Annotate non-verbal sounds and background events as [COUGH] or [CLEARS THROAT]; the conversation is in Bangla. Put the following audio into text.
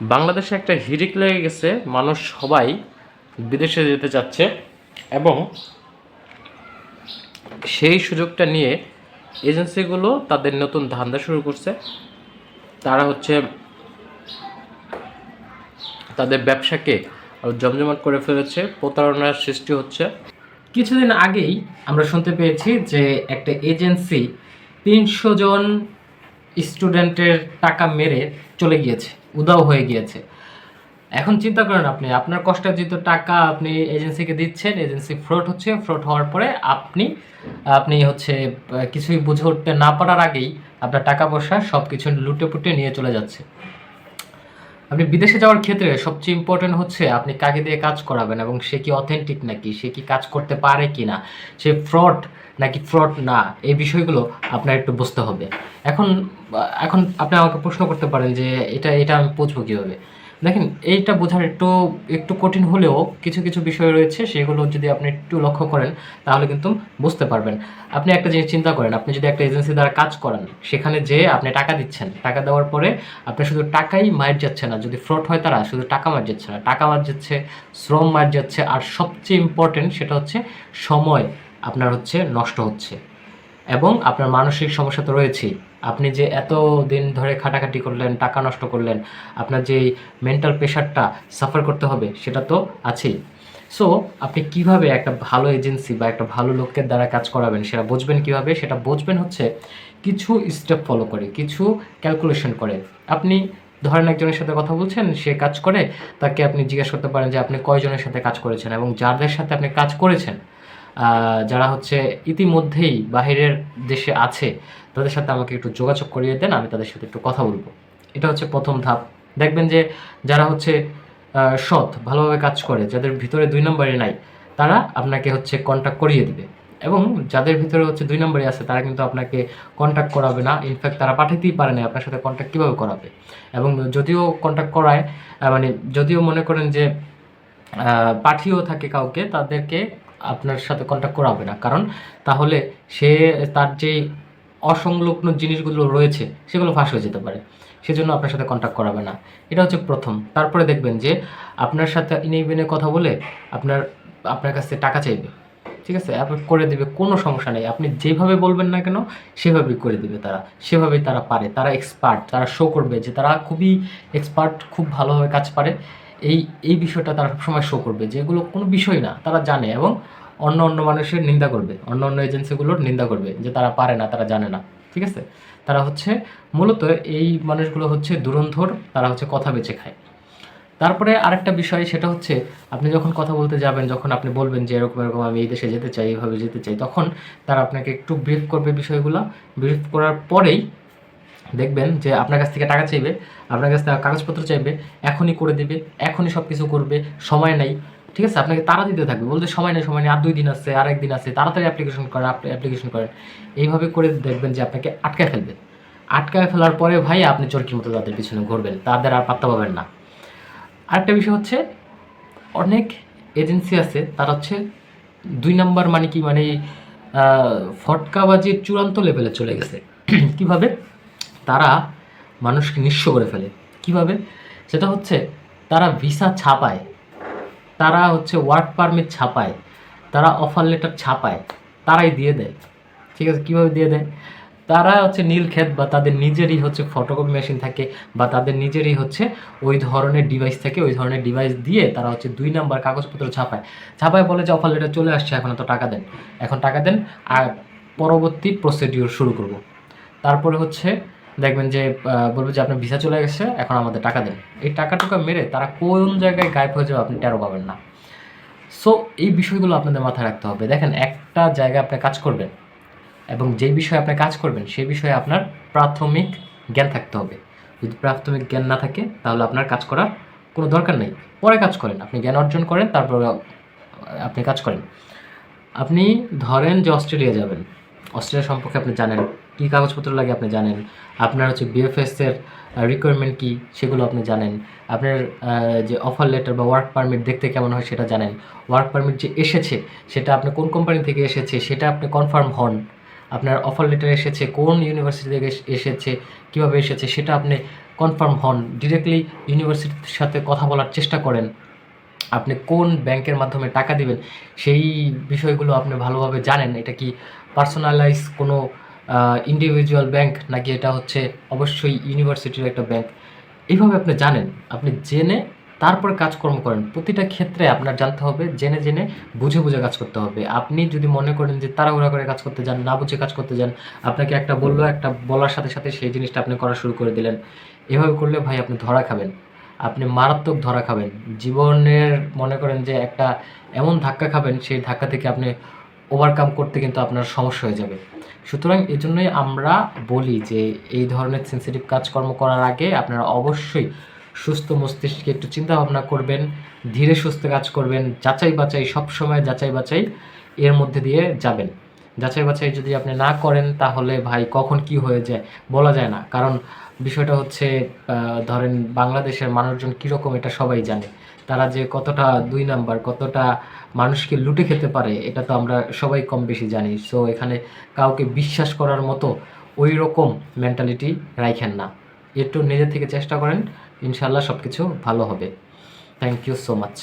বাংলাদেশে একটা হিরিক লেগে গেছে, মানুষ সবাই বিদেশে যেতে চাচ্ছে এবং সেই সুযোগটা নিয়ে এজেন্সিগুলো তাদের নতুন ধান্দা শুরু করছে। তারা হচ্ছে তাদের ব্যবসাকে জমজমাট করে ফেলেছে, প্রতারণার সৃষ্টি হচ্ছে। কিছুদিন আগেই আমরা শুনতে পেয়েছি যে একটা এজেন্সি তিনশো জন স্টুডেন্টের টাকা মেরে চলে গিয়েছে। উদাও হয়ে গিয়েছে। এখন চিন্তা করেন আপনি, আপনার কষ্টার্জিত টাকা আপনি এজেন্সিকে দিচ্ছেন এজেন্সি ফ্রড হচ্ছে ফ্রড হওয়ার পরে আপনি আপনি হচ্ছে কিছুই বুঝে উঠতে না পারার আগেই আপনার টাকা পয়সা সব কিছু লুটে পুটে নিয়ে চলে যাচ্ছে। আপনি বিদেশে যাওয়ার ক্ষেত্রে সবচেয়ে ইম্পর্টেন্ট হচ্ছে আপনি কাকে দিয়ে কাজ করাবেন এবং সে কি অথেন্টিক নাকি, সে কি কাজ করতে পারে কি না সে ফ্রড নাকি ফ্রড না, এই বিষয়গুলো আপনার একটু বুঝতে হবে। এখন এখন আপনি আমাকে প্রশ্ন করতে পারেন যে এটা এটা আমি বুঝব কীভাবে? দেখেন, এইটা বোঝার একটু একটু কঠিন হলেও কিছু কিছু বিষয় রয়েছে, সেগুলো যদি আপনি একটু লক্ষ্য করেন, তাহলে কিন্তু বুঝতে পারবেন। আপনি একটা জিনিস চিন্তা করেন, আপনি যদি একটা এজেন্সি দ্বারা কাজ করান, সেখানে যে আপনি টাকা দিচ্ছেন, টাকা দেওয়ার পরে আপনি শুধু টাকাই মার যাচ্ছে না, যদি ফ্রড হয় তারা শুধু টাকা মার যাচ্ছে না, টাকা মার যাচ্ছে, শ্রম মার যাচ্ছে, আর সবচেয়ে ইম্পর্টেন্ট সেটা হচ্ছে সময়। আপনার হচ্ছে নষ্ট হচ্ছে। এবং আপনার মানসিক সমস্যা তো রয়েছেই আপনি যে এত দিন ধরে খাটাখাটি করলেন, টাকা নষ্ট করলেন, আপনার যে মেন্টাল প্রেশারটা সাফার করতে হবে, সেটা তো আছেই। সো আপনি কীভাবে একটা ভালো এজেন্সি বা একটা ভালো লোকের দ্বারা কাজ করাবেন, সেটা বুঝবেন কীভাবে? সেটা বুঝবেন হচ্ছে কিছু স্টেপ ফলো করে, কিছু ক্যালকুলেশন করে। আপনি ধরেন একজনের সাথে কথা বলছেন, সে কাজ করে, তাকে আপনি জিজ্ঞেস করতে পারেন যে আপনি কয়জনের সাথে কাজ করেছেন এবং যাদের সাথে আপনি কাজ করেছেন যারা হচ্ছে ইতিমধ্যেই বাহিরের দেশে আছে, তাদের সাথে আমাকে একটু যোগাযোগ করিয়ে দেন, আমি তাদের সাথে একটু কথা বলব। এটা হচ্ছে প্রথম ধাপ। দেখবেন যে যারা হচ্ছে সৎ, ভালোভাবে কাজ করে, যাদের ভিতরে দুই নম্বরে নাই, তারা আপনাকে হচ্ছে কন্ট্যাক্ট করিয়ে দিবে। এবং যাদের ভিতরে হচ্ছে দুই নম্বরে আছে, তারা কিন্তু আপনাকে কন্ট্যাক্ট করাবে না। ইনফ্যাক্ট তারা পাঠাতেই পারে না আপনার সাথে কন্ট্যাক্ট কীভাবে করাবে। এবং যদিও কন্ট্যাক্ট করায় মানে যদিও মনে করেন যে পাঠিয়েও থাকে কাউকে, তাদেরকে আপনার সাথে কন্ট্যাক্ট করাবে না। কারণ তাহলে সে তার যে অসংলগ্ন জিনিসগুলো রয়েছে, সেগুলো ফাঁস হয়ে যেতে পারে। সেজন্য আপনার সাথে কন্ট্যাক্ট করাবে না। এটা হচ্ছে প্রথম। তারপরে দেখবেন যে আপনার সাথে ইনে বিনে কথা বলে আপনার আপনার কাছ টাকা চাইবে। ঠিক আছে? আপনি করে দেবে, কোনো সমস্যা নেই। আপনি যেভাবে বলবেন না কেন, সেভাবেই করে দেবে তারা। সেভাবেই তারা পারে। তারা এক্সপার্ট তারা শো করবে যে তারা খুবই এক্সপার্ট খুব ভালোভাবে কাজ পারে। এই এই বিষয়টা তারা সবসময় শো করবে যেগুলো কোনো বিষয় না, তারা জানে এবং অন্য অন্য মানুষের নিন্দা করবে, অন্য অন্য এজেন্সিগুলোর নিন্দা করবে যে তারা পারে না, তারা জানে না, ঠিক আছে? তারা হচ্ছে মূলত এই মানুষগুলো হচ্ছে দুরন্ধর, তারা হচ্ছে কথা বেঁচে খায়। তারপরে আরেকটা বিষয়, সেটা হচ্ছে আপনি যখন কথা বলতে যাবেন, যখন আপনি বলবেন যে এরকম এরকম, আমি এই দেশে যেতে চাই এইভাবে যেতে চাই, তখন তারা আপনাকে একটু ব্রিফ করবে বিষয়গুলো। ব্রিফ করার পরেই দেখবেন যে আপনার কাছ থেকে টাকা চাইবে, আপনার কাছ থেকে কাগজপত্র চাইবে, এখনই করে দেবে, এখনই সব কিছু করবে, সময় নাই, ঠিক আছে? আপনাকে তারা দিতে থাকবে। বলতে সময় নেই সময় নেই, আর দুই দিন আছে, আর একদিন আছে, তাড়াতাড়ি অ্যাপ্লিকেশন করেন আপনি অ্যাপ্লিকেশন করেন। এইভাবে করে দেখবেন যে আপনাকে আটকায় ফেলবে। আটকায় ফেলার পরে ভাই আপনি চরকির মতো তাদের পিছনে ঘুরবেন, তাদের আর পাত্তা পাবেন না। আরেকটা বিষয় হচ্ছে, অনেক এজেন্সি আছে, তারা হচ্ছে দুই নাম্বার মানে কি মানে ফটকাবাজির চূড়ান্ত লেভেলে চলে গেছে। [CLEARS THROAT] কীভাবে? তারা মানুষকে নিঃস্ব করে ফেলে। কীভাবে? সেটা হচ্ছে তারা ভিসা ছাপায়। তারা হচ্ছে ওয়ার্ক পারমিট ছাপায়। তারা অফার লেটার ছাপায়। তারাই দিয়ে দেয়। ঠিক আছে? কীভাবে দিয়ে দেয়? তারা হচ্ছে নীল নীলক্ষেত বা তাদের নিজেরই হচ্ছে ফটোকপি মেশিন থাকে বা তাদের নিজেরই হচ্ছে ওই ধরনের ডিভাইস থাকে, ওই ধরনের ডিভাইস দিয়ে তারা হচ্ছে দুই নাম্বার কাগজপত্র ছাপায়। ছাপায় বলে যে অফার লেটার চলে আসছে, এখন তো টাকা দেন। এখন টাকা দেন, আর পরবর্তী প্রসিডিওর শুরু করব। তারপরে হচ্ছে দেখবেন যে বলবে যে, আপনার ভিসা চলে গেছে, এখন আমাদের টাকা দেন। এই টাকাটুকু মেরে তারা কোন জায়গায় গায়েব হয়ে যাবে আপনি টেরো পাবেন না। সো এই বিষয়গুলো আপনাদের মাথায় রাখতে হবে। দেখেন, একটা জায়গায় আপনি কাজ করবেন এবং যে বিষয়ে আপনি কাজ করবেন, সেই বিষয়ে আপনার প্রাথমিক জ্ঞান থাকতে হবে। যদি প্রাথমিক জ্ঞান না থাকে, তাহলে আপনার কাজ করার কোনো দরকার নেই। পরে কাজ করেন, আপনি জ্ঞান অর্জন করেন, তারপর আপনি কাজ করেন। আপনি ধরেন যে, অস্ট্রেলিয়া যাবেন। অস্ট্রেলিয়া সম্পর্কে আপনি জানেন কী কাগজপত্র লাগে আপনি জানেন? আপনার হচ্ছে বিএফএস এর রিকোয়ারমেন্ট কী সেগুলো আপনি জানেন। আপনার যে অফার লেটার বা ওয়ার্ক পারমিট দেখতে কেমন হয় সেটা জানেন। ওয়ার্ক পারমিট যে এসেছে, সেটা আপনি কোন কোম্পানি থেকে এসেছে, সেটা আপনি কনফার্ম হন। আপনার অফার লেটার এসেছে, কোন ইউনিভার্সিটি থেকে এসেছে, কীভাবে এসেছে, সেটা আপনি কনফার্ম হন। ডিরেক্টলি ইউনিভার্সিটির সাথে কথা বলার চেষ্টা করেন। আপনি কোন ব্যাংকের মাধ্যমে টাকা দিবেন, সেই বিষয়গুলো আপনি ভালোভাবে জানেন। এটা কি পার্সোনালাইজ কোনো ইন্ডিভিজুয়াল ব্যাংক নাকি এটা হচ্ছে অবশ্যই ইউনিভার্সিটির একটা ব্যাংক এইভাবে আপনি জানেন, আপনি জেনে তারপরে কাজকর্ম করেন। প্রতিটা ক্ষেত্রে আপনার জানতে হবে, জেনে জেনে বুঝে বুঝে কাজ করতে হবে। আপনি যদি মনে করেন যে তাড়াহুড়া করে কাজ করতে যান, না বুঝে কাজ করতে যান, আপনাকে একটা বলল, একটা বলার সাথে সাথে সেই জিনিসটা আপনি করা শুরু করে দিলেন। এভাবে করলে ভাই আপনি ধরা খাবেন। আপনি মারাত্মক ধরা খাবেন। জীবনের মনে করেন যে একটা এমন ধাক্কা খাবেন, সেই ধাক্কা থেকে আপনি ওভারকাম করতে কিন্তু আপনার সমস্যা হয়ে যাবে। সুতরাং এই জন্যই আমরা বলি যে, এই ধরনের সেন্সিটিভ কাজকর্ম করার আগে আপনারা অবশ্যই সুস্থ মস্তিষ্কে একটু চিন্তা ভাবনা করবেন, ধীরে সুস্থ কাজ করবেন, যাচাই বাছাই সবসময় যাচাই বাছাই এর মধ্যে দিয়ে যাবেন। যাচাই বাছাই যদি আপনি না করেন তাহলে ভাই কখন কি হয়ে যায় বলা যায় না। কারণ বিষয়টা হচ্ছে ধরেন বাংলাদেশের মানুষজন কীরকম এটা সবাই জানে। তারা যে কতটা দুই নাম্বার, কতটা মানুষকে লুটে খেতে পারে, এটা তো আমরা সবাই কম বেশি জানি। সো এখানে কাউকে বিশ্বাস করার মতো ওই রকম মেন্টালিটি রাখেন না। একটু নিজের থেকে চেষ্টা করেন ইনশাল্লাহ সব কিছু ভালো হবে। Thank you so much